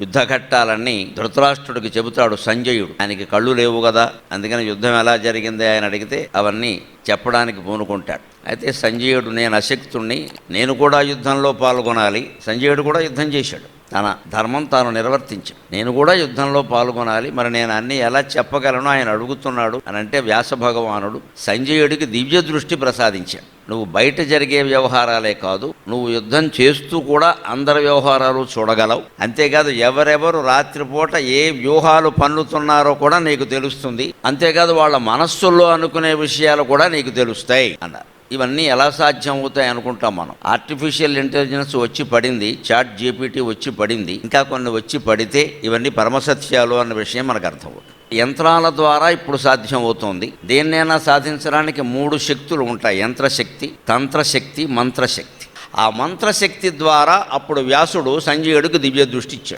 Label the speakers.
Speaker 1: యుద్ధఘట్టాలన్నీ ధృతరాష్ట్రుడికి చెబుతాడు సంజయుడు. ఆయనకి కళ్ళు లేవు కదా. అందుకని యుద్ధం ఎలా జరిగింది ఆయన అడిగితే అవన్నీ చెప్పడానికి పూనుకుంటాడు. అయితే సంజయుడు నేను అశక్తుణ్ణి నేను కూడా యుద్ధంలో పాల్గొనాలి. సంజయుడు కూడా యుద్ధం చేశాడు. తన ధర్మం తాను నిర్వర్తించి. నేను కూడా యుద్ధంలో పాల్గొనాలి. మరి నేను అన్ని ఎలా చెప్పగలను? ఆయన అడుగుతున్నాడు అని అంటే వ్యాస భగవానుడు సంజయుడికి దివ్య దృష్టి ప్రసాదించాడు. నువ్వు బయట జరిగే వ్యవహారాలే కాదు నువ్వు యుద్ధం చేస్తూ కూడా అందరి వ్యవహారాలు చూడగలవు. అంతేకాదు ఎవరెవరు రాత్రిపూట ఏ వ్యూహాలు పన్నుతున్నారో కూడా నీకు తెలుస్తుంది. అంతేకాదు వాళ్ళ మనస్సుల్లో అనుకునే విషయాలు కూడా నీకు తెలుస్తాయి అన్నారు. ఇవన్నీ ఎలా సాధ్యం అవుతాయి అనుకుంటాం మనం. ఆర్టిఫిషియల్ ఇంటెలిజెన్స్ వచ్చి పడింది చాట్ జీపీటీ వచ్చి పడింది ఇంకా కొన్ని వచ్చి పడితే ఇవన్నీ పరమసత్యాలు అన్న విషయం మనకు అర్థమవుతుంది. యంత్రాల ద్వారా ఇప్పుడు సాధ్యం అవుతుంది దేన్నైనా సాధించడానికి మూడు శక్తులు ఉంటాయి. యంత్రశక్తి తంత్రశక్తి మంత్రశక్తి. ఆ మంత్రశక్తి ద్వారా అప్పుడు వ్యాసుడు సంజయుడికి దివ్య దృష్టి ఇచ్చాడు.